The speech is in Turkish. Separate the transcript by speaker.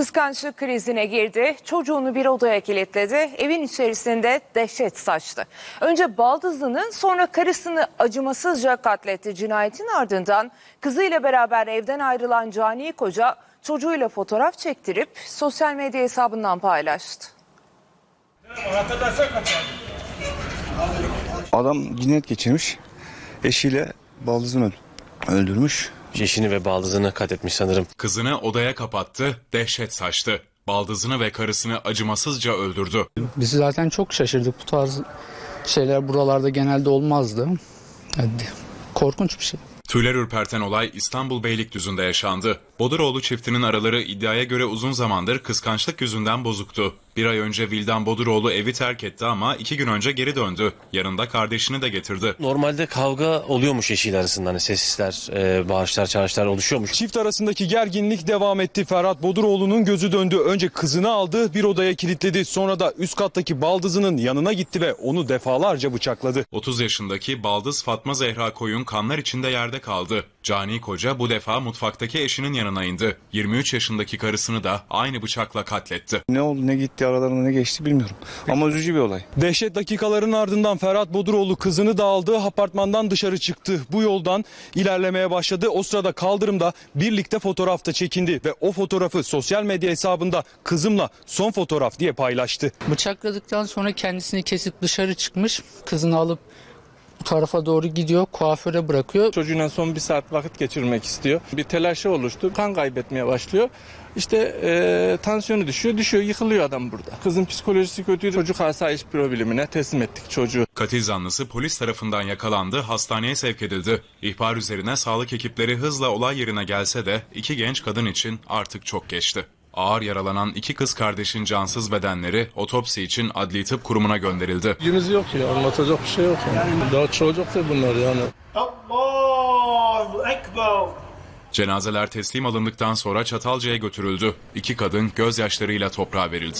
Speaker 1: Kıskançlık krizine girdi, çocuğunu bir odaya kilitledi, evin içerisinde dehşet saçtı. Önce baldızını sonra karısını acımasızca katletti. Cinayetin ardından kızıyla beraber evden ayrılan cani koca çocuğuyla fotoğraf çektirip sosyal medya hesabından paylaştı.
Speaker 2: Adam cinayet geçirmiş. Eşiyle baldızını öl- öldürmüş.
Speaker 3: Eşini ve baldızını katletmiş sanırım.
Speaker 4: Kızını odaya kapattı, dehşet saçtı. Baldızını ve karısını acımasızca öldürdü.
Speaker 5: Biz zaten çok şaşırdık. Bu tarz şeyler buralarda genelde olmazdı. Hadi. Korkunç bir şey.
Speaker 4: Tüyler ürperten olay İstanbul Beylikdüzü'nde yaşandı. Boduroğlu çiftinin araları iddiaya göre uzun zamandır kıskançlık yüzünden bozuktu. Bir ay önce Vildan Boduroğlu evi terk etti ama iki gün önce geri döndü. Yanında kardeşini de getirdi.
Speaker 3: Normalde kavga oluyormuş eşiyle arasında. Hani sesler, e, bağışlar, çağrışlar oluşuyormuş.
Speaker 6: Çift arasındaki gerginlik devam etti. Ferhat Boduroğlu'nun gözü döndü. Önce kızını aldı, bir odaya kilitledi. Sonra da üst kattaki baldızının yanına gitti ve onu defalarca bıçakladı.
Speaker 4: 30 yaşındaki baldız Fatma Zehra Koyun kanlar içinde yerde kaldı. Cani koca bu defa mutfaktaki eşinin yanına indi. 23 yaşındaki karısını da aynı bıçakla katletti.
Speaker 2: Ne oldu ne gitti aralarında ne geçti bilmiyorum. Ama üzücü bir olay.
Speaker 6: Dehşet dakikaların ardından Ferhat Boduroğlu kızını da aldı, apartmandan dışarı çıktı. Bu yoldan ilerlemeye başladı. O sırada kaldırımda birlikte fotoğrafta çekindi ve o fotoğrafı sosyal medya hesabında kızımla son fotoğraf diye paylaştı.
Speaker 5: Bıçakladıktan sonra kendisini kesip dışarı çıkmış. Kızını alıp bu tarafa doğru gidiyor. Kuaföre bırakıyor.
Speaker 7: Çocuğuyla son bir saat vakit geçirmek istiyor. Bir telaşı oluştu. Kan kaybetmeye başlıyor. İşte e, tansiyonu düşüyor. Düşüyor yıkılıyor adam burada. Kızın psikolojisi kötüydü. Çocuk asayiş büro bilimine teslim ettik çocuğu.
Speaker 4: Katil zanlısı polis tarafından yakalandı, hastaneye sevk edildi. İhbar üzerine sağlık ekipleri hızla olay yerine gelse de iki genç kadın için artık çok geçti. Ağır yaralanan iki kız kardeşin cansız bedenleri otopsi için adli tıp kurumuna gönderildi.
Speaker 7: Bilgimiz yok ya anlatacak bir şey yok. Yani. Daha çocuktır bunlar yani.
Speaker 8: Allahu Ekber.
Speaker 4: Cenazeler teslim alındıktan sonra Çatalca'ya götürüldü. İki kadın gözyaşlarıyla toprağa verildi.